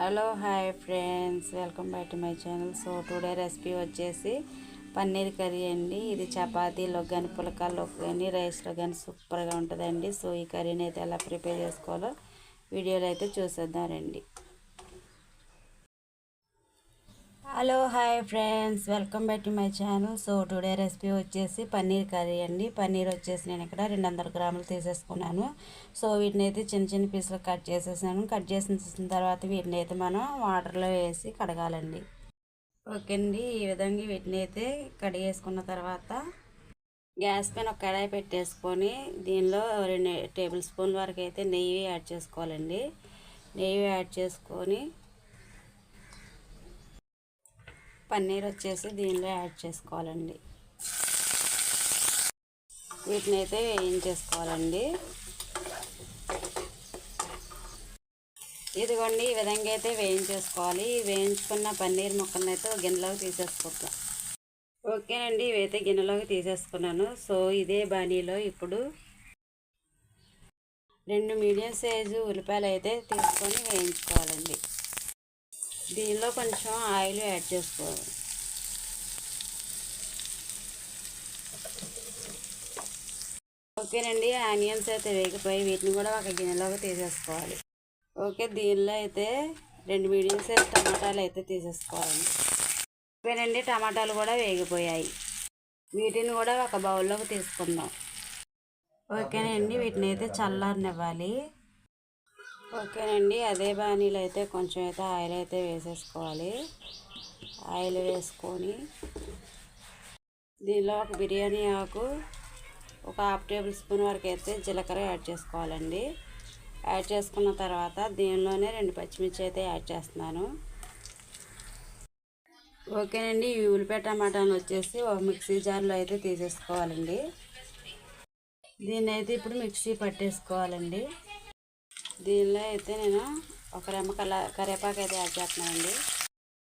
Hello hi friends welcome back to my channel so today recipe వచ్చేసి paneer curry అండి. ఇది చపాతీలో కానీ పులకాల్లో కానీ రైస్లో కానీ సూపర్గా ఉంటుందండి. సో ఈ కర్రీని అయితే ఎలా ప్రిపేర్ చేసుకోవాలో వీడియోలో అయితే చూసేద్దాం రండి. Hello hi friends. Welcome back to my channel. So today recipe వచ్చేసి పన్నీర్ కర్రీ అండి. పన్నీర్ వచ్చేసి నేను ఇక్కడ రెండు వందల గ్రాములు తీసేసుకున్నాను. సో వీటిని అయితే చిన్న చిన్న పీసులు కట్ చేసేసాను. కట్ చేసిన తర్వాత వీటిని అయితే మనం వాటర్లో వేసి కడగాలండి. ఓకే అండి ఈ విధంగా వీటిని అయితే కడిగేసుకున్న తర్వాత గ్యాస్ పైన ఒక కడాయి పెట్టేసుకొని దీనిలో రెండు టేబుల్ స్పూన్ వరకు అయితే నెయ్యి యాడ్ చేసుకోవాలండి. నెయ్యి యాడ్ చేసుకొని పన్నీర్ వచ్చేసి దీనిలో యాడ్ చేసుకోవాలండి. వీటిని అయితే వేయించేసుకోవాలండి ఇదిగోండి ఈ విధంగా అయితే వేయించేసుకోవాలి. వేయించుకున్న పన్నీర్ ముక్కలను అయితే గిన్నెలోకి తీసేసుకుంటాం ఓకేనండి ఇవైతే గిన్నెలోకి తీసేసుకున్నాను. సో ఇదే బాణీలో ఇప్పుడు రెండు మీడియం సైజు ఉల్లిపాయలు అయితే తీసుకొని వేయించుకోవాలండి. దీనిలో కొంచెం ఆయిల్ యాడ్ చేసుకోవాలి. ఓకేనండి ఆనియన్స్ అయితే వేగిపోయి వీటిని కూడా ఒక గిన్నెలోకి తీసేసుకోవాలి. ఓకే దీనిలో అయితే రెండు మీడియం సైజ్ టమాటాలు అయితే తీసేసుకోవాలి. ఓకేనండి టమాటాలు కూడా వేగిపోయాయి. వీటిని కూడా ఒక బౌల్లోకి తీసుకుందాం. ఓకేనండి వీటిని అయితే చల్లారనివ్వాలి. ఓకేనండి అదే బాణీలు అయితే కొంచెం అయితే ఆయిల్ అయితే వేసేసుకోవాలి. ఆయిల్ వేసుకొని దీనిలో ఒక బిర్యానీ ఆకు ఒక హాఫ్ టేబుల్ స్పూన్ వరకు అయితే జీలకర్ర యాడ్ చేసుకోవాలండి. యాడ్ చేసుకున్న తర్వాత దీనిలోనే రెండు పచ్చిమిర్చి అయితే యాడ్ చేస్తున్నాను. ఓకేనండి ఈ ఉల్లిపాయ టమాటాను వచ్చేసి ఒక మిక్సీ జార్లో అయితే తీసేసుకోవాలండి. దీన్ని అయితే ఇప్పుడు మిక్సీ పట్టేసుకోవాలండి. దీనిలో అయితే నేను ఒక రెమ్మ కల కరివేపాకు అయితే యాడ్ చేస్తున్నానండి.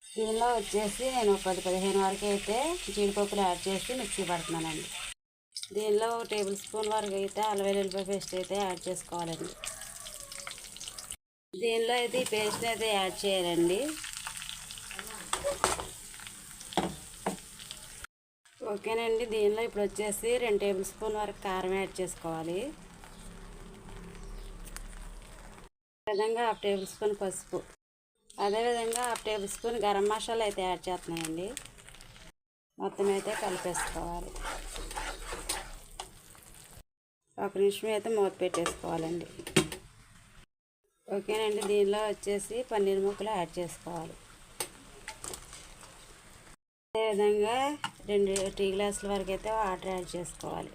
దీనిలో వచ్చేసి నేను పది పదిహేను వరకు అయితే జీడిపప్పులు యాడ్ చేసి మిక్సీ పడుతున్నానండి. దీనిలో ఒక టేబుల్ స్పూన్ వరకు అయితే అల్లం వెల్లుల్లిపాయ పేస్ట్ అయితే యాడ్ చేసుకోవాలండి. దీనిలో అయితే ఈ పేస్ట్ని అయితే యాడ్ చేయాలండి. ఓకేనండి దీనిలో ఇప్పుడు వచ్చేసి రెండు టేబుల్ స్పూన్ వరకు కారం యాడ్ చేసుకోవాలి. విధంగా హాఫ్ టేబుల్ స్పూన్ పసుపు. అదేవిధంగా half tablespoon garam masala అయితే యాడ్ చేస్తున్నానండి. మొత్తం అయితే కలిపేసుకోవాలి. ఒక నిమిషం అయితే మూత పెట్టేసుకోవాలండి. ఓకేనండి దీనిలో వచ్చేసి పన్నీర్ ముక్కలు యాడ్ చేసుకోవాలి. అదేవిధంగా రెండు టీ గ్లాసుల వరకు అయితే వాటర్ యాడ్ చేసుకోవాలి.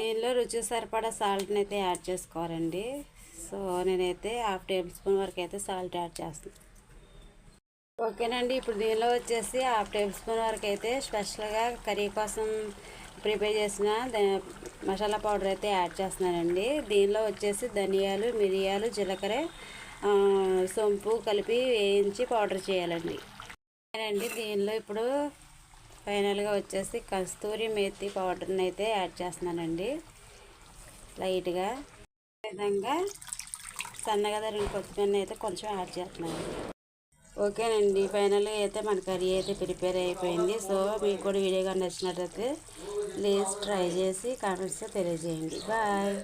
దీనిలో రుచి సరిపడా సాల్ట్ని అయితే యాడ్ చేసుకోవాలండి. సో నేనైతే హాఫ్ టేబుల్ స్పూన్ వరకు అయితే సాల్ట్ యాడ్ చేస్తాను ఓకేనండి ఇప్పుడు దీనిలో వచ్చేసి హాఫ్ టేబుల్ స్పూన్ వరకు అయితే స్పెషల్గా కర్రీ కోసం ప్రిపేర్ చేసిన మసాలా పౌడర్ అయితే యాడ్ చేస్తున్నానండి. దీనిలో వచ్చేసి ధనియాలు మిరియాలు జీలకర్ర సొంపు కలిపి వేయించి పౌడర్ చేయాలండి. అండి దీనిలో ఇప్పుడు ఫైనల్గా వచ్చేసి కస్తూరి మేతి పౌడర్ని అయితే యాడ్ చేస్తున్నానండి. లైట్గా. విధంగా సన్నగా తరిగిన కొత్తిమీర అయితే కొంచెం యాడ్ చేస్తున్నాను. ఓకేనండి ఫైనల్గా అయితే మన కర్రీ అయితే ప్రిపేర్ అయిపోయింది. సో మీకు కూడా వీడియోగా నచ్చినట్లయితే ప్లీజ్ ట్రై చేసి కామెంట్స్గా తెలియజేయండి. బాయ్.